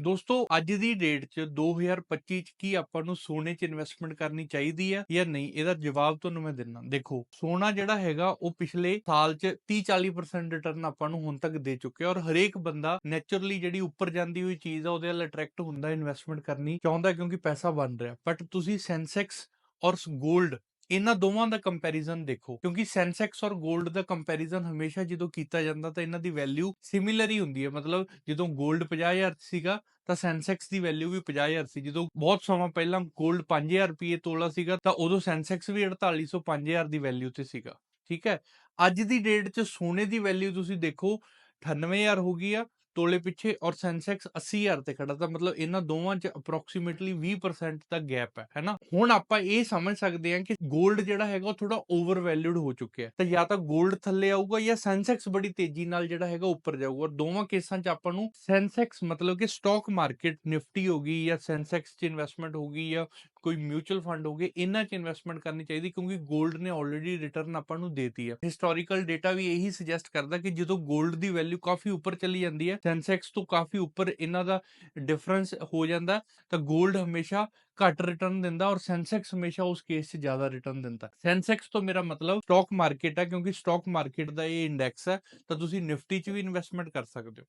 ਦੋਸਤੋ, ਅੱਜ ਦੀ ਡੇਟ 'ਚ 2025 'ਚ ਕੀ ਆਪਾਂ ਨੂੰ ਸੋਨੇ 'ਚ ਇਨਵੈਸਟਮੈਂਟ ਕਰਨੀ ਚਾਹੀਦੀ ਆ ਜਾਂ ਨਹੀਂ? ਇਹਦਾ ਜਵਾਬ ਤੁਹਾਨੂੰ ਮੈਂ ਦਿੰਦਾ। ਦੇਖੋ, ਸੋਨਾ ਜਿਹੜਾ ਹੈਗਾ, ਉਹ ਪਿਛਲੇ ਸਾਲ 'ਚ 30-40% ਰਿਟਰਨ ਆਪਾਂ ਨੂੰ ਹੁਣ ਤੱਕ ਦੇ ਚੁੱਕਿਆ ਔਰ ਹਰੇਕ ਬੰਦਾ ਨੇਚਰਲੀ ਜਿਹੜੀ ਉੱਪਰ ਜਾਂਦੀ ਹੋਈ ਚੀਜ਼ ਆ, ਉਹਦੇ ਵੱਲ ਅਟਰੈਕਟ ਹੁੰਦਾ ਇਨਵੈਸਟਮੈਂਟ ਕਰਨੀ ਚਾਹੁੰਦਾ ਕਿਉਂਕਿ ਪੈਸਾ ਬਣ ਰਿਹਾ। ਬਟ ਤੁਸੀਂ ਸੈਂਸੈਕਸ ਔਰ 골ਡ ਇਹਨਾਂ ਦੋਵਾਂ ਦਾ ਕੰਪੈਰੀਜ਼ਨ ਦੇਖੋ, ਕਿਉਂਕਿ ਸੈਂਸੈਕਸ ਔਰ 골ਡ ਦਾ ਕੰਪੈਰੀਜ਼ਨ ਹਮੇਸ਼ਾ ਜਦੋਂ ਕੀਤਾ ਜਾਂਦਾ ਤਾਂ ਇਹਨਾਂ ਦੀ ਵੈਲਿਊ ਸਿਮਿਲਰ ਹੀ ਹੁੰਦੀ ਹੈ। ਮਤਲਬ ਜਦੋਂ 골ਡ 50000 ਸੀਗਾ ਤਾਂ ਸੈਂਸੈਕਸ ਦੀ ਵੈਲਿਊ ਵੀ 50000 ਸੀ। ਜਦੋਂ ਬਹੁਤ ਸਮਾਂ ਪਹਿਲਾਂ 골ਡ 5000 ਰੁਪਏ ਤੋਲਾ ਸੀਗਾ ਤਾਂ ਉਦੋਂ ਸੈਂਸੈਕਸ ਵੀ 4800 5000 ਦੀ ਵੈਲਿਊ ਤੇ ਸੀਗਾ। ਠੀਕ ਹੈ? ਅੱਜ ਦੀ ਡੇਟ 'ਚ ਸੋਨੇ ਦੀ ਵੈਲਿਊ ਤੁਸੀਂ ਦੇਖੋ 98000 ਹੋ ਗਈ ਆ ਤੋਲੇ ਪਿੱਛੇ ਔਰ ਸੈਂਸੈਕਸ 80000 ਤੇ ਖੜਾ ਤਾਂ ਮਤਲਬ ਇਹਨਾਂ ਦੋਵਾਂ 'ਚ ਅਪਰੋਕਸੀਮੇਟਲੀ 20% ਦਾ ਗੈਪ ਹੈ ਹੈਨਾ ਹੁਣ ਆਪਾਂ ਇਹ ਸਮਝ ਸਕਦੇ ਹਾਂ ਕਿ 골ਡ ਜਿਹੜਾ ਹੈਗਾ ਉਹ ਥੋੜਾ ਓਵਰਵੈਲਿਊਡ ਹੋ ਚੁੱਕਿਆ ਤੇ ਜਾਂ ਤਾਂ 골ਡ ਥੱਲੇ ਆਊਗਾ ਜਾਂ ਸੈਂਸੈਕਸ ਬੜੀ ਤੇਜ਼ੀ ਨਾਲ ਜਿਹੜਾ ਹੈਗਾ ਉੱਪਰ ਜਾਊਗਾ ਔਰ ਦੋਵਾਂ ਕੇਸਾਂ 'ਚ ਆਪਾਂ ਨੂੰ ਸੈਂਸੈਕਸ ਮਤਲਬ ਕਿ ਸਟਾਕ ਮਾਰਕੀਟ ਨਿਫਟੀ ਹੋ ਗਈ ਜਾਂ ਸੈਂਸੈਕਸ 'ਚ ਇਨਵੈਸਟਮੈਂਟ ਹੋ ਗਈ ਜਾਂ ਕੋਈ ਮਿਊਚੁਅਲ ਫੰਡ ਹੋ ਗਏ, ਇਹਨਾਂ 'ਚ ਇਨਵੈਸਟਮੈਂਟ ਕਰਨੀ ਚਾਹੀਦੀ ਕਿਉਂਕਿ 골ਡ ਨੇ ਆਲਰੇਡੀ ਰਿਟਰਨ ਆਪਾਂ ਨੂੰ ਦੇਤੀ ਹੈ। ਹਿਸਟੋਰੀਕਲ ਡਾਟਾ ਵੀ ਇਹੀ ਸੁਜੈਸਟ ਕਰਦਾ ਕਿ ਜਦੋਂ 골ਡ ਦੀ ਵੈਲਿਊ ਕਾਫੀ ਉੱਪਰ ਚਲੀ ਜਾਂਦੀ ਹੈ ਸੈਂਸੈਕਸ ਤੋਂ ਕਾਫੀ ਉੱਪਰ ਇਹਨਾਂ ਦਾ ਡਿਫਰੈਂਸ ਹੋ ਜਾਂਦਾ, ਤਾਂ 골ਡ ਹਮੇਸ਼ਾ ਘੱਟ ਰਿਟਰਨ ਦਿੰਦਾ ਔਰ ਸੈਂਸੈਕਸ ਹਮੇਸ਼ਾ ਉਸ ਕੇਸ 'ਚ ਜ਼ਿਆਦਾ ਰਿਟਰਨ ਦਿੰਦਾ। ਸੈਂਸੈਕਸ ਤੋਂ ਮੇਰਾ ਮਤਲਬ ਸਟਾਕ ਮਾਰਕੀਟ ਹੈ ਕਿਉਂਕਿ ਸਟਾਕ ਮਾਰਕੀਟ ਦਾ ਇਹ ਇੰਡੈਕਸ ਹੈ, ਤਾਂ ਤੁਸੀਂ ਨਿਫਟੀ 'ਚ ਵੀ ਇਨਵੈਸਟਮੈਂਟ ਕਰ ਸਕਦੇ ਹੋ।